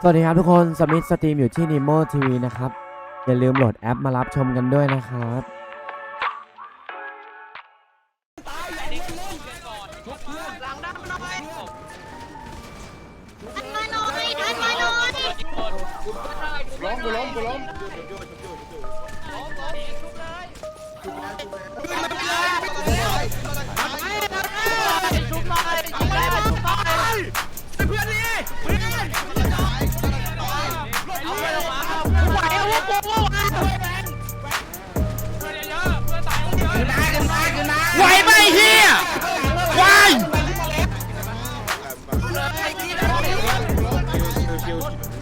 สวัสดีครับทุกคนสมิธสตรีมอยู่ที่ Nemo TV นะครับ อย่าลืมโหลดแอปมารับชมกันด้วยนะครับมาหน่อมาหน่อยล้มกูล้มกูล้ม ไ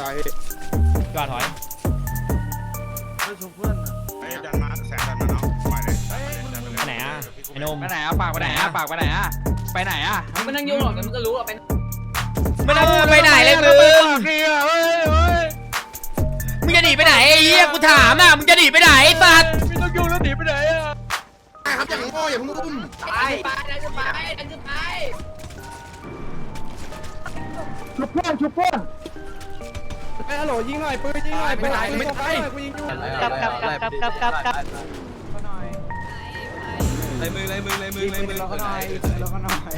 ตายตายจอดถอยไอ้ดันมาแสงดันมาเนาะปล่อยเลยไปไหนอะไอ้นมไปไหนอะปากไปไหนอะปากไปไหนอะไปไหนอะไม่นั่งยุ่งหรอกเดี๋ยวมึงก็รู้ว่าเป็นไม่ต้องไปไหนเลยมึงเฮ้ยเฮ้ยเฮ้ยมึงจะหนีไปไหนไอ้เฮียกูถามอะมึงจะหนีไปไหนไอ้สัตว์ไม่ต้องยุ่งแล้วหนีไปไหนอะครับอย่างโง่อย่าเพิ่งอุ้มไปไปดันขึ้นไปดันขึ้นไปไอ้ ฮัลโหลยิงหน่อยปืนยิงหน่อยไปไหนไม่ไปกูยิงอยู่กลับกลับกลับกลับกลับกลับกลับเลยมือเลยมือเลยมือเลยมือเราก็หน่อยเราก็หน่อย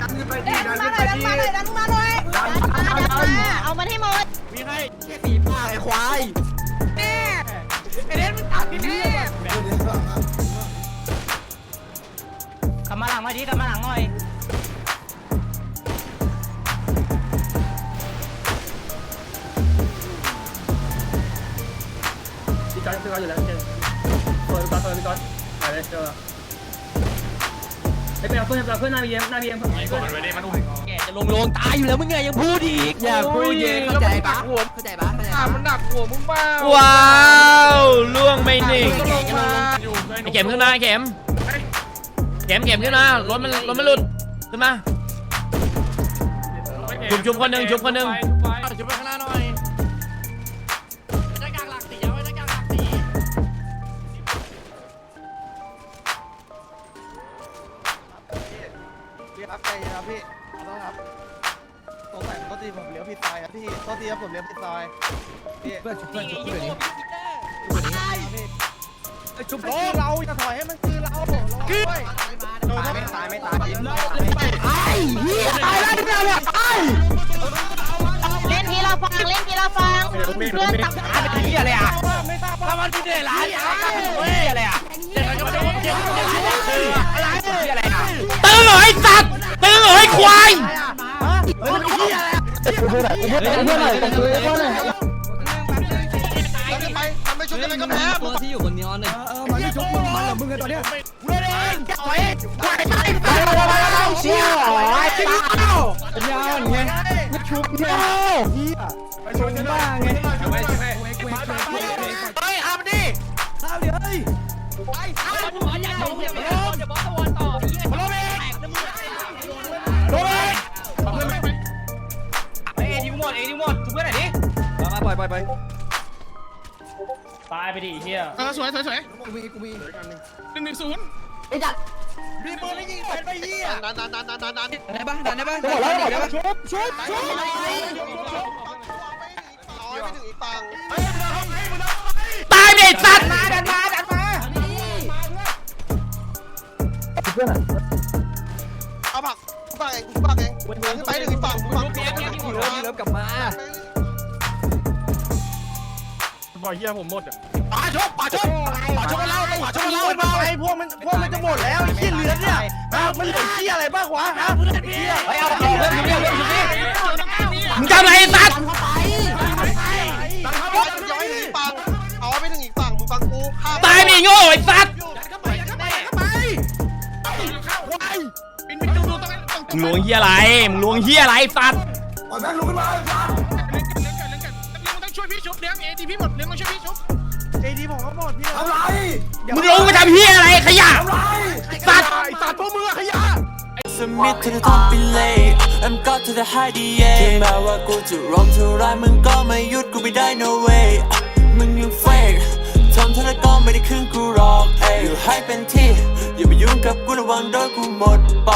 ดันมาหน่อยดันมาหน่อยดันมาหน่อยดันมาดันมาเอามันให้หมดมีให้กลับมาหลังมาดิกลับมาหลังหน่อย พี่ก๊อตพี่ก๊อตอยู่แล้วเจอโซนก๊อตโซนพี่ก๊อตไปเลยเจอไอ้ไปเอาเพื่อนไปเอาเพื่อนหน้าบีเอ็มหน้าบีเอ็มเพื่อนมันไปดิมันอุ้มแกจะลงโลงตายอยู่แล้วมึงไงยังพูดอีกอย่าพูดเย็นเข้าใจปะเข้าใจปะอ่ามันหนักหัวมึงเปล่าว้าวล่วงไม่หนิ่งไอ้เข็มขึ้นมาไอ้เข็มเข็มเข็มขึ้นมารถมันรถมันหลุดขึ้นมาชุบชุบคนหนึ่งชุบคนหนึ่ง ครับใจเย็นครับพี่ขอโทษครับสงสัยปกติผมเลี้ยวผิดซอยครับพี่โทษทีครับผมเลี้ยวผิดซอยพี่เพื่อนชุบเพื่อนชุบเพื่อนนี้ไอ้ชุบโอ้เราจะถอยให้มันคือเราคือโดนไม่ตายไม่ตายเล่นทีละฟังเล่นทีละฟังเพื่อนตักเฮียอะไรอะแล้วมันมีเดือดร้อนเฮ้ยอะไรอะเด็กมันก็ไม่ได้ว่าเจ็บเจ็บคืออะไรคืออะไรอะตึงเหร ไอ้สัตว์ตึงเหรอไอ้ควายไปมันไม่นเฮ้ยออนเลยมันไม่ชุบมึงมันหรอมึงกันตอนเนี้ยเชี่ยวอ๋อไอ้ป้าเป็นยาวไงไม่ชุบเชี่ยวเฮียไปชนกันบ้างไงไม่ใช่เฮ้ยเอามาดิข้าวอย่าโดนอย่าโดนาปล่อยปล่อยไปตายไปดิเฮียเออสวยสวยสวยกูมีกูมีหนึ่งหนึ่งศูนย์พี่ปืนได้ยิงเป็นไปเหี้ยนานนานนานนานนานนานได้ปะได้ปะจะหมดแล้วจะหมดแล้วชุบชุบชุบร้อยไปถึงอีกฝั่งตายไปไอ้สัตว์มาดันมาดันมาเอาผักฝั่งเองฝั่งเองขึ้นไปถึงอีกฝั่งฝั่งเริ่มเริ่มกลับมาบ อยเฮียผมหมดอะป่าชกป่าชกป่าชกกันแล้วป่าชกกันแล้วมาไอ้พวกมันพวกมันจะหมดแล้วไอ้เหี้ยเหลือเนี่ยฮะมันเหลือเหี้ยอะไรบ้างวะฮะเพื่อนเหี้ยไปเอาเอาเริ่มเริ่มเริ่มเริ่มมึงจะอะไรไอ้สัตว์ย้อยถึงอีกฝั่งเอาไปถึงอีกฝั่งมึงฟังกูข้ามตายไปไอ้โง่ไอ้สัตว์บินบินดูดูตรงนั้นตรงมึงลวงเฮียอะไรมึงลวงเฮียอะไรไอ้สัตว์เลี้ยงกันเลี้ยงกันเลี้ยงกันเลี้ ช่วยพี่ชุบเลี้ยงเอทีพี่หมดเลี้ยงต้องช่วยพี่ชุบเอดีผมก็หมดพี่อะไรมึงลงไปทำเฮียอะไรขยะสัตว์ไอ้สัตว์พวกมึงอะขยะ Submit to the top ไปเลย I'm got to the high D yeah ถึงแม้ว่ากูจะร้องเท่าไรมึงก็ไม่หยุดกูไม่ได้ no way มึงยัง fake ทำเท่าไรก็ไม่ได้ครึ่งกูหรอกเอ้ยอยู่ให้เป็นที่อย่าไปยุ่งกับกูระวังโดนกูหมดปอกเอ้ยอยากจะตามความฝันถึงยากแค่ไห